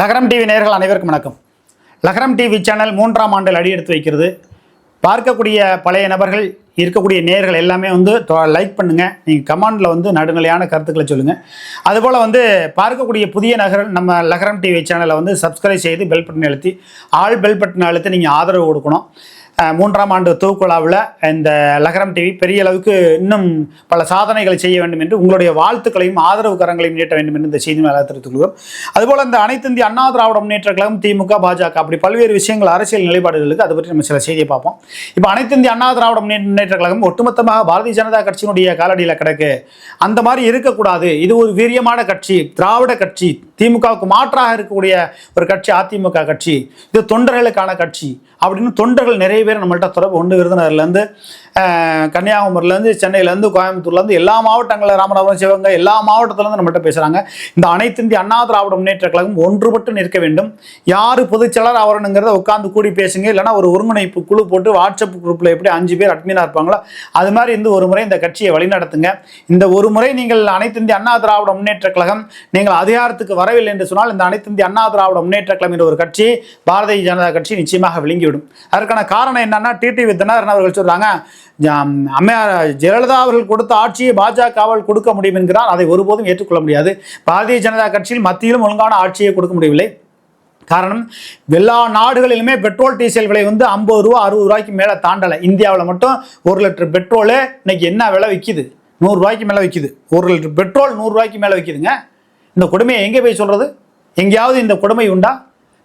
லகரம் டிவி நேர்கள் அனைவருக்கும் வணக்கம். லகரம் டிவி சேனல் மூன்றாம் ஆண்டில் அடியெடுத்து வைக்கிறது. பார்க்கக்கூடிய பழைய நபர்கள் இருக்கக்கூடிய நேர்கள் எல்லாமே வந்து லைக் பண்ணுங்கள் நீங்கள் கமெண்டில் வந்து நடுநிலையான கருத்துக்களை சொல்லுங்கள் அதுபோல் வந்து பார்க்கக்கூடிய புதிய நகர் நம்ம லகரம் டிவி சேனலை வந்து சப்ஸ்கிரைப் செய்து பெல் பட்டன் அழுத்தி ஆல் பெல் பட்டன் அழுத்தி நீங்கள் ஆதரவு கொடுக்கணும். மூன்றாம் ஆண்டு தூக்குழாவில் இந்த லகரம் டிவி பெரிய அளவுக்கு இன்னும் பல சாதனைகளை செய்ய வேண்டும் என்று உங்களுடைய வாழ்த்துக்களையும் ஆதரவு கரங்களையும் நீட்ட வேண்டும் என்று இந்த செய்தி மேலே தெரிவித்துக் கொள்கிறோம். அதுபோல் இந்த அனைத்து இந்திய அண்ணா திராவிட முன்னேற்ற கழகம் திமுக பாஜக அப்படி பல்வேறு விஷயங்கள் அரசியல் நிலைப்பாடுகளுக்கு அதை பற்றி நம்ம சில செய்தியை பார்ப்போம். இப்போ அனைத்து இந்திய அண்ணா திராவிட முன்னேற்ற கழகம் ஒட்டுமொத்தமாக பாரதிய ஜனதா கட்சியினுடைய காலடியில் கிடக்கு. அந்த மாதிரி இருக்கக்கூடாது. இது ஒரு வீரியமான கட்சி திராவிட கட்சி. திமுகவுக்கு மாற்றாக இருக்கக்கூடிய ஒரு கட்சி அதிமுக கட்சி. இது தொண்டர்களுக்கான கட்சி. அப்படின்னு தொண்டர்கள் நிறைய பேர் நம்மள்ட்ட தொடர்பு ஒன்று விருதுநகர்லேருந்து கன்னியாகுமரியிலேருந்து சென்னையிலேருந்து கோயம்புத்தூர்லேருந்து எல்லா மாவட்டங்களில் ராமநாதபுரம் சிவகங்கை எல்லா மாவட்டத்திலேருந்து நம்மள்ட்ட பேசுகிறாங்க இந்த அனைத்து இந்திய அண்ணா திராவிட முன்னேற்ற கழகம் ஒன்றுபட்டு நிற்க வேண்டும். யார் பொதுச்செயலர் ஆவரணுங்கிறத உட்காந்து கூடி பேசுங்க. இல்லைன்னா ஒரு ஒருங்கிணைப்பு குழு போட்டு வாட்ஸ்அப் குரூப்பில் எப்படி அஞ்சு பேர் அட்மினாக இருப்பாங்களோ அது மாதிரி இருந்து ஒரு முறை இந்த கட்சியை வழிநடத்துங்க. இந்த ஒரு முறை நீங்கள் அனைத்து இந்திய அண்ணா திராவிட முன்னேற்ற கழகம் நீங்கள் அதிகாரத்துக்கு வர வரவில்லை என்று சொன்னால் இந்த அனைத்து இந்திய அண்ணா திராவிட முன்னேற்ற கழகம் என்ற ஒரு கட்சி பாரதிய ஜனதா கட்சி நிச்சயமாக விளங்கிவிடும் அதற்கான காரணம் என்னன்னா டிடிவி தினகரன் அவர்கள் சொல்றாங்க அம்மையார் ஜெயலலிதா அவர்கள் கொடுத்த ஆட்சியை பாஜகவால் கொடுக்க முடியும் என்கிறார். அதை ஒருபோதும் ஏற்றுக்கொள்ள முடியாது. பாரதிய ஜனதா கட்சியில் மத்தியிலும் ஒழுங்கான ஆட்சியை கொடுக்க முடியவில்லை. காரணம் எல்லா நாடுகளிலுமே பெட்ரோல் டீசல் விலை வந்து ஐம்பது ரூபா அறுபது ரூபாய்க்கு மேலே தாண்டலை. இந்தியாவில் மட்டும் ஒரு லிட்டர் பெட்ரோலு இன்னைக்கு என்ன விலை விற்கிது நூறுரூவாய்க்கு மேலே விற்கிது ஒரு லிட்டர் பெட்ரோல் நூறுரூவாய்க்கு மேலே விற்கிதுங்க இந்த கொடுமையை எங்கே போய் சொல்கிறது எங்கேயாவது இந்த கொடுமை உண்டா?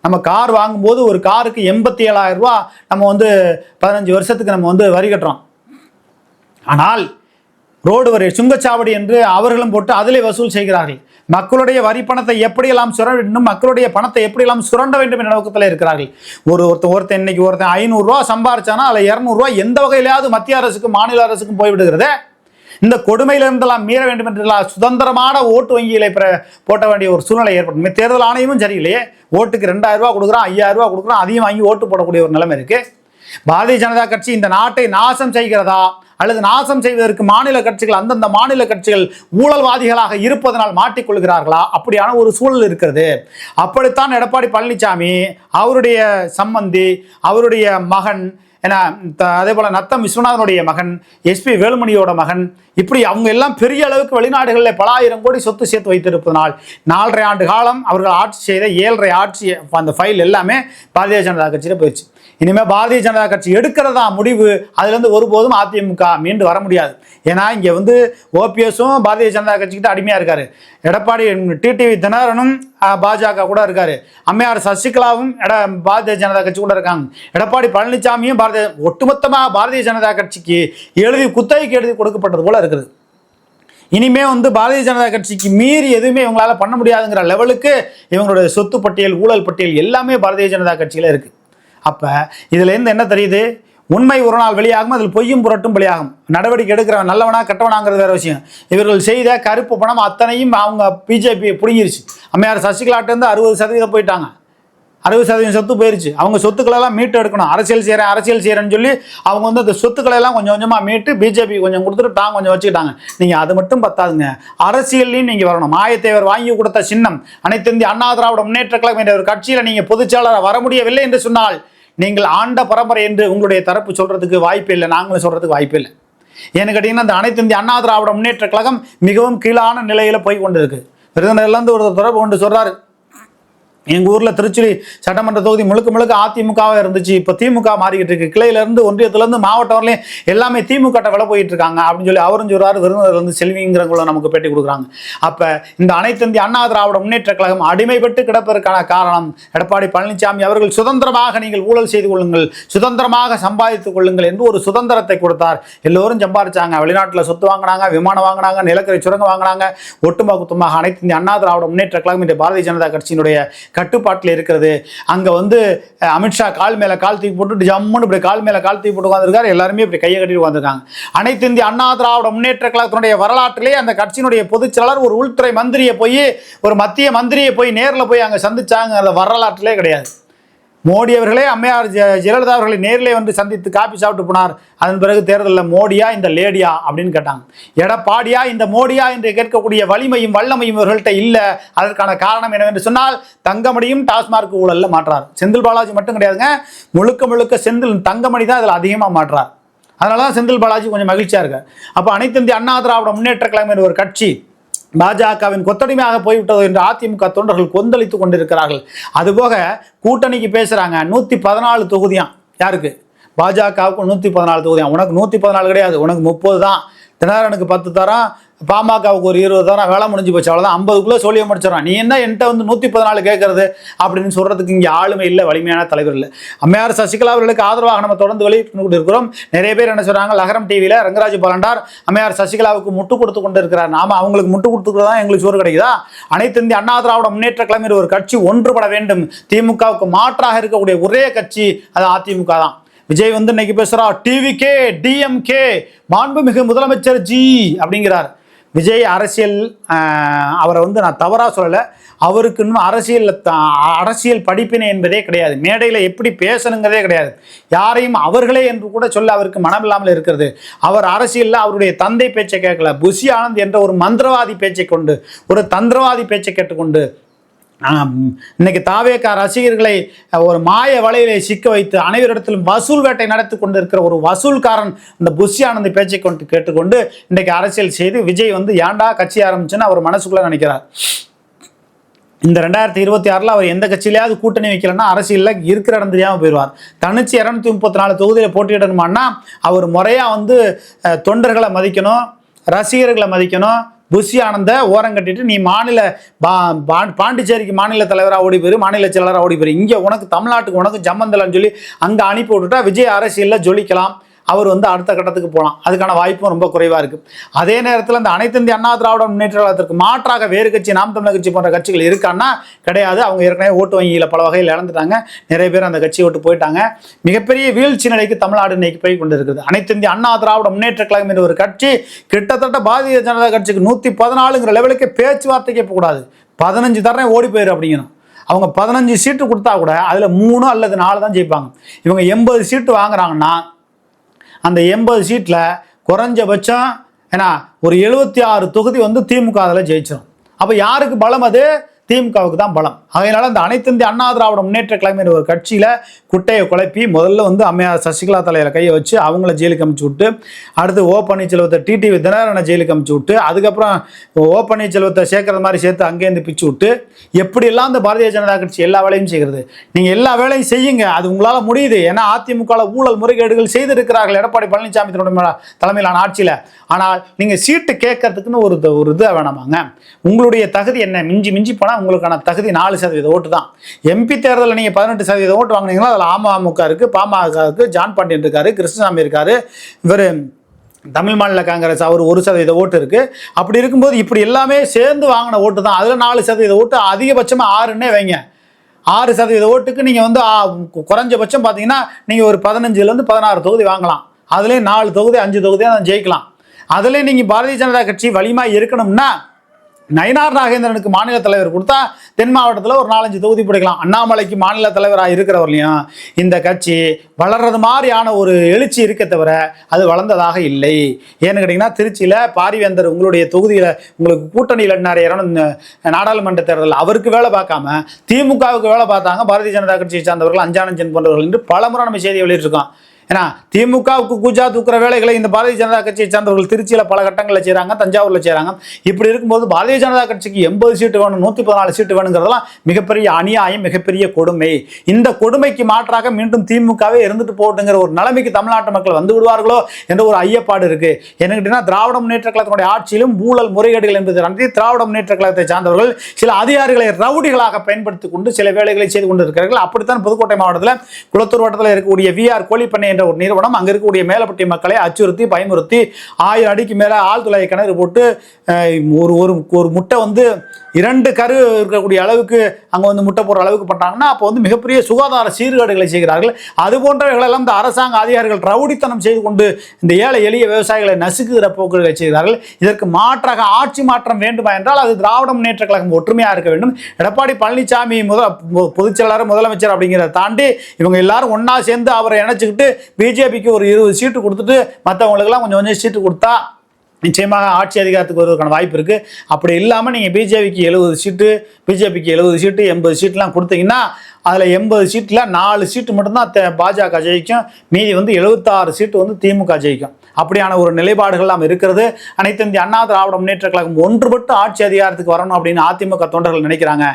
நம்ம கார் வாங்கும்போது ஒரு காருக்கு எண்பத்தி ஏழாயிரம் ரூபா நம்ம வந்து பதினஞ்சு வருஷத்துக்கு நம்ம வந்து வரி கட்டுறோம். ஆனால் ரோடு வரி சுங்கச்சாவடி என்று அவர்களும் போட்டு அதிலே வசூல் செய்கிறார்கள். மக்களுடைய வரி பணத்தை எப்படியெல்லாம் சுர வேண்டும் மக்களுடைய பணத்தை எப்படியெல்லாம் சுரண்ட வேண்டும் என்ற நோக்கத்தில் இருக்கிறார்கள். ஒரு ஒருத்தன் ஒருத்தன் இன்னைக்கு ஒருத்தன் ஐநூறுரூவா சம்பாரிச்சானா அதில் இரநூறுவா எந்த வகையிலாவது மத்திய அரசுக்கும் மாநில அரசுக்கும் போய்விடுகிறதே? இந்த கொடுமையிலிருந்தெல்லாம் மீற வேண்டும் என்றெல்லாம் சுதந்திரமான ஓட்டு வங்கிகளை பெற போட்ட வேண்டிய ஒரு சூழ்நிலை ஏற்படும். தேர்தல் ஆணையமும் சரியில்லையே. ஓட்டுக்கு ரெண்டாயிரம் ரூபா கொடுக்குறான் ஐயாயிரம் ரூபா கொடுக்குறான் அதையும் வாங்கி ஓட்டு போடக்கூடிய ஒரு நிலைமை இருக்கு. பாரதிய ஜனதா கட்சி இந்த நாட்டை நாசம் செய்கிறதா? அல்லது நாசம் செய்வதற்கு மாநில கட்சிகள் அந்தந்த மாநில கட்சிகள் ஊழல்வாதிகளாக இருப்பதனால் மாட்டிக்கொள்கிறார்களா? அப்படியான ஒரு சூழல் இருக்கிறது. அப்படித்தான் எடப்பாடி பழனிசாமி அவருடைய சம்பந்தி அவருடைய மகன் ஏன்னா அதே போல் நத்தம் விஸ்வநாதனுடைய மகன் எஸ்பி வேலுமணியோட மகன் இப்படி அவங்க எல்லாம் பெரிய அளவுக்கு வெளிநாடுகளில் பல ஆயிரம் கோடி சொத்து சேர்த்து வைத்திருப்பதனால் நாலரை ஆண்டு காலம் அவர்கள் ஆட்சி செய்த ஏழரை ஆட்சி அந்த ஃபைல் எல்லாமே பாரதிய ஜனதா கட்சியில் போயிடுச்சு இனிமேல் பாரதிய ஜனதா கட்சி எடுக்கிறதா முடிவு அதுலேருந்து ஒருபோதும் அதிமுக மீண்டு வர முடியாது. ஏன்னா இங்கே வந்து ஓபிஎஸும் பாரதிய ஜனதா கட்சிக்கிட்ட அடிமையாக இருக்காரு. எடப்பாடி டிடிவி தினகரனும் பாஜக கூட இருக்காரு. அம்மையார் சசிகலாவும் எட பாரதிய ஜனதா கட்சி கூட இருக்காங்க. எடப்பாடி பழனிசாமியும் பாரதிய ஒட்டுமொத்தமாக பாரதிய ஜனதா கட்சிக்கு எழுதி குத்தகைக்கு எழுதி கொடுக்கப்பட்டது போல இருக்குது. இனிமே வந்து பாரதிய ஜனதா கட்சிக்கு மீறி எதுவுமே இவங்களால பண்ண முடியாதுங்கிற லெவலுக்கு இவங்களுடைய சொத்து பட்டியல் ஊழல் பட்டியல் எல்லாமே பாரதிய ஜனதா கட்சியில இருக்கு. அப்போ இதுலேருந்து என்ன தெரியுது? உண்மை ஒரு நாள் வெளியாகும் அதில் பொய்யும் புரட்டும் வெளியாகும். நடவடிக்கை எடுக்கிறவன் நல்லவனா கெட்டவனாங்கிறது வேற விஷயம். இவர்கள் செய்த கருப்பு பணம் அத்தனையும் அவங்க பிஜேபி பிடுங்கிருச்சு. அம்மையார் சசிகலாட்டேருந்து அறுபது சதவீதம் போயிட்டாங்க. அறுபது சதவீதம் சொத்து போயிருச்சு. அவங்க சொத்துக்களெல்லாம் மீட்டு எடுக்கணும். அரசியல் செய்கிறேன் அரசியல் செய்கிறேன்னு சொல்லி அவங்க வந்து அந்த சொத்துக்களை எல்லாம் கொஞ்சம் கொஞ்சமாக மீட்டு பிஜேபி கொஞ்சம் கொடுத்துட்டு தாங்க கொஞ்சம் வச்சுக்கிட்டாங்க. நீங்கள் அது மட்டும் பத்தாதுங்க. அரசியல்லையும் நீங்கள் வரணும். மாயத்தேவர் வாங்கி கொடுத்த சின்னம். அனைத்து இந்திய அண்ணா திராவிட முன்னேற்ற கழகம் என்ற ஒரு கட்சியில் நீங்கள் பொதுச்செயலராக வர முடியவில்லை என்று சொன்னால் நீங்கள் ஆண்ட பரம்பரை என்று உங்களுடைய தரப்பு சொல்கிறதுக்கு வாய்ப்பு இல்லை. நாங்களும் சொல்கிறதுக்கு வாய்ப்பு இல்லை. ஏன்னு கேட்டிங்கன்னா இந்த அனைத்து இந்திய அண்ணா திராவிட முன்னேற்ற கழகம் மிகவும் கீழான நிலையில் போய் கொண்டு இருக்கு ஒரு தொடர்பு கொண்டு சொல்கிறாரு எங்கள் ஊரில் திருச்சி சட்டமன்ற தொகுதி முழுக்க முழுக்க அதிமுகவாக இருந்துச்சு. இப்போ திமுக மாறிக்கிட்டு இருக்கு. கிளையிலேருந்து ஒன்றியத்துலேருந்து மாவட்டம் வரலையும் எல்லாமே திமுக விலை போயிட்டு இருக்காங்க. அப்படின்னு சொல்லி அவரும் சொல்கிறார் விருதுநகர்லேருந்து செல்விங்கிறவங்களும் நமக்கு பேட்டி கொடுக்குறாங்க. அப்போ இந்த அனைத்து இந்திய அண்ணா திராவிட முன்னேற்ற கழகம் அடிமைப்பட்டு கிடப்பதற்கான காரணம் எடப்பாடி பழனிசாமி அவர்கள் சுதந்திரமாக நீங்கள் ஊழல் செய்து கொள்ளுங்கள் சுதந்திரமாக சம்பாதித்துக் கொள்ளுங்கள் என்று ஒரு சுதந்திரத்தை கொடுத்தார். எல்லோரும் சம்பாதிச்சாங்க வெளிநாட்டில் சொத்து வாங்கினாங்க விமானம் வாங்கினாங்க நிலக்கரி சுரங்கம் வாங்கினாங்க. ஒட்டுமொத்தமாக அனைத்து இந்திய அண்ணா திராவிட முன்னேற்ற கழகம் இன்றைய பாரதிய ஜனதா கட்சியினுடைய கட்டுப்பாட்டில் இருக்கிறது. அங்கே வந்து அமித்ஷா கால் மேலே கால் தூக்கி போட்டு ஜம்முன்னு இப்படி கால் மேலே கால் தூக்கி போட்டு உட்காந்துருக்காரு எல்லாருமே இப்படி கையை கட்டிட்டு உட்காந்துருக்காங்க அனைத்து இந்திய அண்ணா திராவிட முன்னேற்ற கழகத்தினுடைய வரலாற்றிலே அந்த கட்சியினுடைய பொதுச்செயலாளர் ஒரு உள்துறை மந்திரியை போய் ஒரு மத்திய மந்திரியை போய் நேரில் போய் அங்கே சந்திச்சாங்க அந்த வரலாற்றிலே கிடையாது. மோடி அவர்களே அம்மையார் ஜெயலலிதா அவர்களை நேரிலே வந்து சந்தித்து காப்பி சாப்பிட்டு போனார். அதன் பிறகு தேர்தலில் மோடியா இந்த லேடியா அப்படின்னு கேட்டாங்க. எடப்பாடியா இந்த மோடியா என்று கேட்கக்கூடிய வலிமையும் வல்லமையும் இவர்கள்ட்ட இல்லை. அதற்கான காரணம் என்னவென்று சொன்னால் தங்கமணியும் டாஸ்மார்க் ஊழலில் மாற்றார். செந்தில் பாலாஜி மட்டும் கிடையாதுங்க முழுக்க முழுக்க செந்தில் தங்கமணி தான் அதில் அதிகமாக மாற்றார். அதனால தான் செந்தில் பாலாஜி கொஞ்சம் மகிழ்ச்சியாக இருக்கு அப்போ அனைத்து இந்திய அண்ணா திராவிட முன்னேற்ற கழகம் ஒரு கட்சி பாஜகவின் கொத்தடிமையாக போய்விட்டது என்று அதிமுக தொண்டர்கள் கொந்தளித்துக் கொண்டிருக்கிறார்கள். அதுபோக கூட்டணிக்கு பேசுறாங்க. நூத்தி பதினாலு தொகுதியாம் யாருக்கு? பாஜகவுக்கு நூத்தி பதினாலு தொகுதியாம் உனக்கு நூத்தி பதினாலு கிடையாது. உனக்கு முப்பது தான். தினகரனுக்கு பத்து தரம் பாமகவுக்கு ஒரு இருபது தரம் வேலை முடிஞ்சு போச்சு அவ்வளோதான் ஐம்பதுக்குள்ளே சொல்லிய முடிச்சிடறான். நீ என்ன என்கிட்ட வந்து நூற்றி பதினாலு கேட்கறது அப்படின்னு சொல்கிறதுக்கு இங்கே ஆளுமை இல்லை வலிமையான தலைவர் இல்லை. அம்மையார் சசிகலா அவர்களுக்கு ஆதரவாக நம்ம தொடர்ந்து வெளியிட்டு கொண்டு இருக்கிறோம். நிறைய பேர் என்ன சொல்கிறாங்க லகரம் டிவியில் ரங்கராஜ் பலண்டார் அம்மையார் சசிகலாவுக்கு முட்டு கொடுத்து கொண்டு இருக்கிறார் நாம அவங்களுக்கு முட்டு கொடுத்துக்கிறதா எங்களுக்கு சோறு கிடைக்குதா? அனைத்து இந்திய அண்ணா திராவிட முன்னேற்ற கழகம் ஒரு கட்சி ஒன்றுபட வேண்டும். திமுகவுக்கு மாற்றாக இருக்கக்கூடிய ஒரே கட்சி அது அதிமுக தான். விஜய் வந்து இன்னைக்கு பேசுகிறா டிவிகே டிஎம்கே மாண்புமிகு முதலமைச்சர் ஜி அப்படிங்கிறார். விஜய் அரசியல் அவரை வந்து நான் தவறாக சொல்லலை. அவருக்கு இன்னும் அரசியலில் அரசியல் படிப்பினை என்பதே கிடையாது. மேடையில் எப்படி பேசணுங்கிறதே கிடையாது. யாரையும் அவர்களே என்று கூட சொல்ல அவருக்கு மனமில்லாமல் இருக்கிறது. அவர் அரசியலில் அவருடைய தந்தை பேச்சை கேட்கல. புஷி ஆனந்த் என்ற ஒரு மந்திரவாதி பேச்சை கொண்டு ஒரு தந்திரவாதி பேச்சை கேட்டுக்கொண்டு இன்னைக்கு தாவேக்கா ரசிகர்களை ஒரு மாய வலையிலே சிக்க வைத்து அனைவரிடத்திலும் வசூல் வேட்டை நடத்தி கொண்டு இருக்கிற ஒரு வசூல்காரன் இந்த புஷியானந்த் பேச்சை கொண்டு கேட்டுக்கொண்டு இன்னைக்கு அரசியல் செய்து விஜய் வந்து ஏன்டா கட்சி ஆரம்பிச்சுன்னு அவர் மனசுக்குள்ள நினைக்கிறார். இந்த ரெண்டாயிரத்தி இருபத்தி ஆறில் அவர் எந்த கட்சியிலையாவது கூட்டணி வைக்கலன்னா அரசியலில் இருக்கிற இடம் தெரியாமல் போயிடுவார். தனிச்சு இரநூத்தி முப்பத்தி நாலு தொகுதியில் போட்டியிடணுமான்னா அவர் முறையாக வந்து தொண்டர்களை மதிக்கணும் ரசிகர்களை மதிக்கணும் புஷி ஆனந்த ஓரம் கட்டிட்டு நீ மாநில பா பா- பாண்டிச்சேரிக்கு மாநில தலைவராக ஓடி போயிரு மாநில செயலராக ஓடி போயிரு. இங்கே உனக்கு தமிழ்நாட்டுக்கு உனக்கு ஜம்மந்தலன்னு சொல்லி அங்கே அனுப்பி விட்டுட்டா விஜய் அரசியலில் ஜொலிக்கலாம். அவர் வந்து அடுத்த கட்டத்துக்கு போகலாம் அதுக்கான வாய்ப்பும் ரொம்ப குறைவாக இருக்குது அதே நேரத்தில் இந்த அனைத்து இந்திய அண்ணா திராவிட முன்னேற்ற கழகத்திற்கு மாற்றாக வேறு கட்சி நாம் தமிழர் கட்சி போன்ற கட்சிகள் இருக்கான்னா கிடையாது. அவங்க ஏற்கனவே ஓட்டு வங்கியில் பல வகையில் இழந்துட்டாங்க. நிறைய பேர் அந்த கட்சியை விட்டு போயிட்டாங்க. மிகப்பெரிய வீழ்ச்சி நிலைக்கு தமிழ்நாடு இன்னைக்கு போய் கொண்டு அனைத்து இந்திய அண்ணா திராவிட முன்னேற்ற கழகம் என்ற ஒரு கட்சி கிட்டத்தட்ட பாரதிய ஜனதா கட்சிக்கு நூற்றி பதினாலுங்கிற லெவலுக்கு பேச்சுவார்த்தைக்கே போகக்கூடாது. பதினஞ்சு தரேன் ஓடி போயிரு அப்படிங்கணும். அவங்க பதினஞ்சு சீட்டு கொடுத்தா கூட அதில் மூணு அல்லது நாலு தான் ஜெயிப்பாங்க. இவங்க எண்பது சீட்டு வாங்குறாங்கன்னா அந்த எண்பது சீட்டில் குறைஞ்சபட்சம் ஏன்னா ஒரு எழுபத்தி ஆறு தொகுதி வந்து திமுக அதில் ஜெயிச்சிடும் அப்போ யாருக்கு பலம் அது? திமுகவுக்கு தான் பலம். அதனால அந்த அனைத்து இந்திய அண்ணா திராவிட முன்னேற்ற கழகம் ஒரு கட்சியில் குட்டையை குழப்பி முதல்ல வந்து அம்மையார் சசிகலா தலையில் கையை வச்சு அவங்கள ஜெயிலுக்கு அமுச்சு விட்டு அடுத்து ஓ பன்னீர்செல்வத்தை டிடிவி தினகரனை ஜெயிலுக்கு அமுச்சு விட்டு அதுக்கப்புறம் ஓ பன்னீர்செல்வத்தை சேர்க்கறது மாதிரி சேர்த்து அங்கேருந்து பிச்சு விட்டு எப்படியெல்லாம் அந்த பாரதிய ஜனதா கட்சி எல்லா வேலையும் செய்கிறது? நீங்கள் எல்லா வேலையும் செய்யுங்க. அது உங்களால் முடியுது. ஏன்னா அதிமுகவில் ஊழல் முறைகேடுகள் செய்திருக்கிறார்கள் எடப்பாடி பழனிசாமி தலைமையிலான- தலைமையிலான ஆட்சியில். ஆனால் நீங்கள் சீட்டு கேட்கறதுக்குன்னு ஒரு ஒரு இது வேணாமாங்க. உங்களுடைய தகுதி என்ன? மிஞ்சி மிஞ்சி போனால் உங்களுக்கான தகுதி நாலு சதவீத ஓட்டு தான். எம்பி தேர்தலில் நீங்கள் பதினெட்டு சதவீத ஓட்டு வாங்கினீங்கன்னா அதில் அமமுக இருக்குது பாமக இருக்குது ஜான் பாண்டியன் இருக்காரு கிருஷ்ணசாமி இருக்காரு இவர் தமிழ் மாநில காங்கிரஸ் அவர் ஒரு சதவீத ஓட்டு இருக்குது அப்படி இருக்கும்போது இப்படி எல்லாமே சேர்ந்து வாங்கின ஓட்டு தான். அதில் நாலு சதவீத ஓட்டு அதிகபட்சமாக ஆறுன்னே வைங்க. ஆறு சதவீத ஓட்டுக்கு நீங்கள் வந்து குறைஞ்சபட்சம் பார்த்தீங்கன்னா நீங்கள் ஒரு பதினஞ்சுலேருந்து பதினாறு தொகுதி வாங்கலாம். அதுலேயும் நாலு தொகுதி அஞ்சு தொகுதியாக ஜெயிக்கலாம். அதுலேயும் நீங்கள் பாரதிய ஜனதா கட்சி வலிமா இருக்கணும்னா நயினார் நாகேந்திரனுக்கு மாநில தலைவர் கொடுத்தா தென் மாவட்டத்தில் ஒரு நாலஞ்சு தொகுதி பிடிக்கலாம். அண்ணாமலைக்கு மாநில தலைவராக இருக்கிறவர்களையும் இந்த கட்சி வளர்றது மாதிரியான ஒரு எழுச்சி இருக்க தவிர அது வளர்ந்ததாக இல்லை. ஏன்னு கேட்டிங்கன்னா திருச்சியில் பாரிவேந்தர் உங்களுடைய தொகுதியில் உங்களுக்கு கூட்டணியில் நிறைய இடம் நாடாளுமன்ற தேர்தல் அவருக்கு வேலை பார்க்காம திமுகவுக்கு வேலை பார்த்தாங்க பாரதிய ஜனதா கட்சியை சார்ந்தவர்கள் அஞ்சானஞ்சன் போன்றவர்கள் என்று பல முறை நம்ம செய்தி வெளியிட்டிருக்கோம். ஏன்னா திமுகவுக்கு கூஜா தூக்குற வேலைகளை இந்த பாரதிய ஜனதா கட்சியை சார்ந்தவர்கள் திருச்சியில் பல கட்டங்களில் செய்கிறாங்க தஞ்சாவூரில் செய்கிறாங்க இப்படி இருக்கும்போது பாரதிய ஜனதா கட்சிக்கு எண்பது சீட்டு வேணும் நூற்றி பதினாலு சீட்டு வேணுங்கிறதெல்லாம் மிகப்பெரிய அநியாயம் மிகப்பெரிய கொடுமை. இந்த கொடுமைக்கு மாற்றாக மீண்டும் திமுகவே இருந்துட்டு போட்டுங்கிற ஒரு நிலைமைக்கு தமிழ்நாட்டு மக்கள் வந்து விடுவார்களோ என்ற ஒரு ஐயப்பாடு இருக்கு. என்ன திராவிட முன்னேற்ற கழகத்தினுடைய ஆட்சியிலும் ஊழல் முறைகேடுகள் என்பது நடத்தி திராவிட முன்னேற்ற கழகத்தை சார்ந்தவர்கள் சில அதிகாரிகளை ரவுடிகளாக பயன்படுத்தி கொண்டு சில வேலைகளை செய்து கொண்டு இருக்கிறார்கள் அப்படித்தான் புதுக்கோட்டை மாவட்டத்தில் குளத்தூர் வட்டத்தில் இருக்கக்கூடிய விஆர் கோழிப்பண்ணை என்ற ஒரு நிறுவனம் அங்கே இருக்கக்கூடிய மேலப்பட்டி மக்களை அச்சுறுத்தி பயமுறுத்தி ஆயிரம் அடிக்கு மேலே ஆழ்துளை கிணறு போட்டு ஒரு ஒரு முட்டை வந்து இரண்டு கரு இருக்கக்கூடிய அளவுக்கு அங்கே வந்து முட்டை போடுற அளவுக்கு பண்ணுறாங்கன்னா அப்போ வந்து மிகப்பெரிய சுகாதார சீர்கேடுகளை செய்கிறார்கள். அது போன்றவைகளெல்லாம் இந்த அரசாங்க அதிகாரிகள் ரவுடித்தனம் செய்து கொண்டு இந்த ஏழை எளிய விவசாயிகளை நசுக்குகிற போக்குகளை செய்கிறார்கள். இதற்கு மாற்றாக ஆட்சி மாற்றம் வேண்டுமா என்றால் அது திராவிட முன்னேற்ற கழகம் ஒற்றுமையாக இருக்க வேண்டும். எடப்பாடி பழனிசாமி முத பொ- பொதுச் செயலாளர் முதலமைச்சர் அப்படிங்கிறத தாண்டி இவங்க எல்லாரும் ஒன்றா சேர்ந்து அவரை இணைச்சிக்கிட்டு பிஜேபிக்கு ஒரு இருபது சீட்டு கொடுத்துட்டு மற்றவங்களுக்கெல்லாம் கொஞ்சம் கொஞ்சம் சீட்டு கொடுத்தா நிச்சயமாக ஆட்சி அதிகாரத்துக்கு வருவதற்கான வாய்ப்பு இருக்குது அப்படி இல்லாமல் நீங்கள் பிஜேபிக்கு எழுபது சீட்டு பிஜேபிக்கு எழுபது சீட்டு எண்பது சீட்லாம் கொடுத்தீங்கன்னா அதில் எண்பது சீட்டில் நாலு சீட்டு மட்டும்தான் பாஜக ஜெயிக்கும். மீதி வந்து எழுபத்தாறு சீட்டு வந்து திமுக ஜெயிக்கும். அப்படியான ஒரு நிலைப்பாடுகள்லாம் இருக்கிறது. அனைத்து இந்திய அண்ணா திராவிட முன்னேற்ற கழகம் ஒன்றுபட்டு ஆட்சி அதிகாரத்துக்கு வரணும் அப்படின்னு அதிமுக தொண்டர்கள் நினைக்கிறாங்க.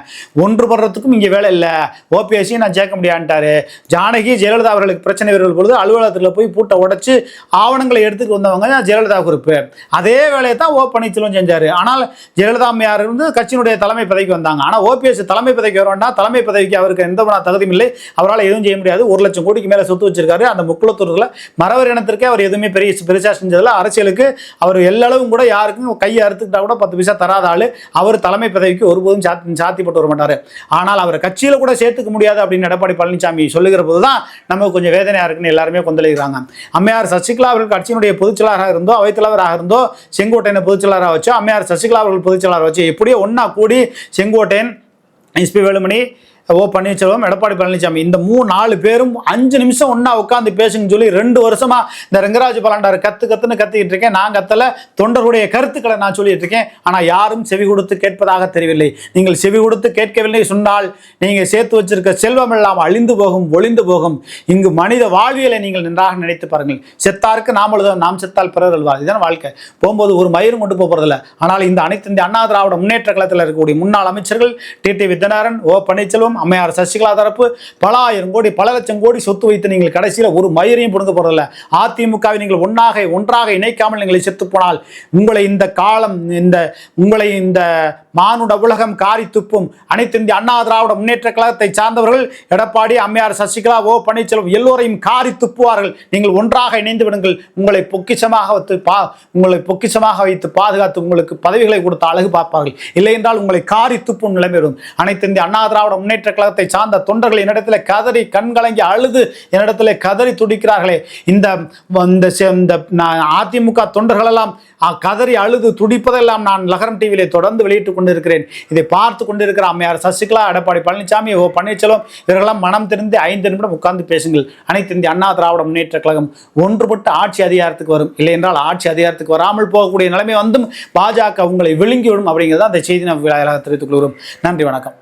ஒன்றுபடுறதுக்கும் இங்கே வேலை இல்லை. ஓபிஎஸ்சி நான் சேர்க்க முடியான்ட்டாரு. ஜானகி ஜெயலலிதா அவர்களுக்கு பிரச்சனை வருகிற பொழுது அலுவலகத்தில் போய் பூட்டை உடைச்சு ஆவணங்களை எடுத்துட்டு வந்தவங்க ஜெயலலிதா குறிப்பு. அதே வேலையை தான் ஓ பன்னீர்செல்வம் செஞ்சார். ஆனால் ஜெயலலிதா அம்மையார் வந்து கட்சியினுடைய தலைமை பதவிக்கு வந்தாங்க. ஆனால் ஓபிஎஸ் தலைமை பதவிக்கு வர தலைமை பதவிக்கு அவருக்கு எந்த தகுதியும் இல்லை. அவரால் எதுவும் செய்ய முடியாது. ஒரு லட்சம் கோடிக்கு மேலே சொத்து வச்சிருக்காரு. அந்த முக்குளத்தூரில் மறவர் இனத்திற்கே அவர் எதுவுமே பெரிய பெருசா செஞ்சதில்ல அரசியலுக்கு அவர் எல்லளவும் கூட யாருக்கும் கையை அறுத்துக்கிட்டா கூட பத்து பைசா தராத ஆளு. அவர் தலைமை பதவிக்கு ஒருபோதும் சாத்தி சாத்திப்பட்டு வர மாட்டார். ஆனால் அவர் கட்சியில் கூட சேர்த்துக்க முடியாது அப்படின்னு எடப்பாடி பழனிசாமி சொல்லுகிற போது தான் நமக்கு கொஞ்சம் வேதனையாக இருக்குன்னு எல்லாருமே கொந்தளிக்கிறாங்க. அம்மையார் சசிகலா அவர்கள் கட்சியினுடைய பொதுச்செயலாளராக இருந்தோ அவைத்தலைவராக இருந்தோ செங்கோட்டையனை பொதுச்செயலாளராக வச்சோ அம்மையார் சசிகலா அவர்கள் பொதுச்செயலாளராக வச்சு எப்படியோ ஒன்றா கூடி செங்கோட்டையன் எஸ்பி வேலுமணி ஓ பன்னீர்செல்வம் எடப்பாடி பழனிசாமி. இந்த மூணு நாலு பேரும் அஞ்சு நிமிஷம் ஒன்றா உட்காந்து பேசுங்கன்னு சொல்லி ரெண்டு வருஷமா இந்த ரங்கராஜ் பலாண்டார் கத்து கத்துன்னு கத்திக்கிட்டு இருக்கேன். நான் கத்தல தொண்டருடைய கருத்துக்களை நான் சொல்லிட்டு இருக்கேன். ஆனால் யாரும் செவி கொடுத்து கேட்பதாக தெரியவில்லை. நீங்கள் செவி கொடுத்து கேட்கவில்லை சொன்னால் நீங்கள் சேர்த்து வச்சிருக்க செல்வம் எல்லாம் அழிந்து போகும் ஒளிந்து போகும். இங்கு மனித வாழ்வியலை நீங்கள் நன்றாக நினைத்து பாருங்கள். செத்தாருக்கு நாம் நாம் செத்தால் பிறர் வா இதுதான் வாழ்க்கை. போகும்போது ஒரு மயிரும் கொண்டு போக போறதில்ல. ஆனால் இந்த அனைத்து இந்த அண்ணா திராவிட முன்னேற்ற கழகத்தில் இருக்கக்கூடிய முன்னாள் அமைச்சர்கள் டிடி வித்யநாதன் ஓ பன்னீர்செல்வம் அம்மையார் சசிகலா தரப்பு பல ஆயிரம் கோடி பல லட்சம் கோடி சொத்து வைத்து நீங்கள் கடைசியில் ஒரு மயிரையும் பிடுங்க போறதில்ல. அதிமுகவை நீங்கள் ஒன்றாக ஒன்றாக இணைக்காமல் நீங்கள் செத்து போனால் உங்களை இந்த காலம் இந்த உங்களை இந்த மானுட உலகம் காரி துப்பும். அனைத்து இந்திய அண்ணா திராவிட முன்னேற்ற கழகத்தை சார்ந்தவர்கள் எடப்பாடி அம்மையார் சசிகலா ஓ பன்னீர்செல்வம் எல்லோரையும் காரி துப்புவார்கள். நீங்கள் ஒன்றாக இணைந்து விடுங்கள். உங்களை பொக்கிஷமாக வைத்து பா உங்களை பொக்கிஷமாக வைத்து பாதுகாத்து உங்களுக்கு பதவிகளை கொடுத்து அழகு பார்ப்பார்கள். இல்லை என்றால் உங்களை காரி துப்பும் நிலைமை வரும். அனைத்து இந்திய அண்ணா திராவிட முன்னேற்ற கழகத்தை சார்ந்த தொண்டர்கள் என்னிடத்தில் கதறி கண்கலங்கி அழுது என்னிடத்தில் கதறி துடிக்கிறார்களே. இந்த இந்த அதிமுக தொண்டர்கள் எல்லாம் கதறி அழுது துடிப்பதெல்லாம் நான் லகரம் டிவியிலே தொடர்ந்து வெளியிட்டுக் கொண்டிருக்கிறேன். இதை பார்த்து கொண்டிருக்கிற அம்மையார் சசிகலா எடப்பாடி பழனிசாமி ஓ பன்னீர்செல்வம் இவர்களெல்லாம் மனம் திறந்து ஐந்து நிமிடம் உட்கார்ந்து பேசுங்கள். அனைத்து இந்திய அண்ணா திராவிட முன்னேற்ற கழகம் ஒன்றுபட்டு ஆட்சி அதிகாரத்துக்கு வரும். இல்லை என்றால் ஆட்சி அதிகாரத்துக்கு வராமல் போகக்கூடிய நிலைமை வந்தும் பாஜக உங்களை விழுங்கிவிடும் அப்படிங்கிறது அந்த செய்தி நான் விழாவில் தெரிவித்துக் கொள்கிறோம். நன்றி வணக்கம்.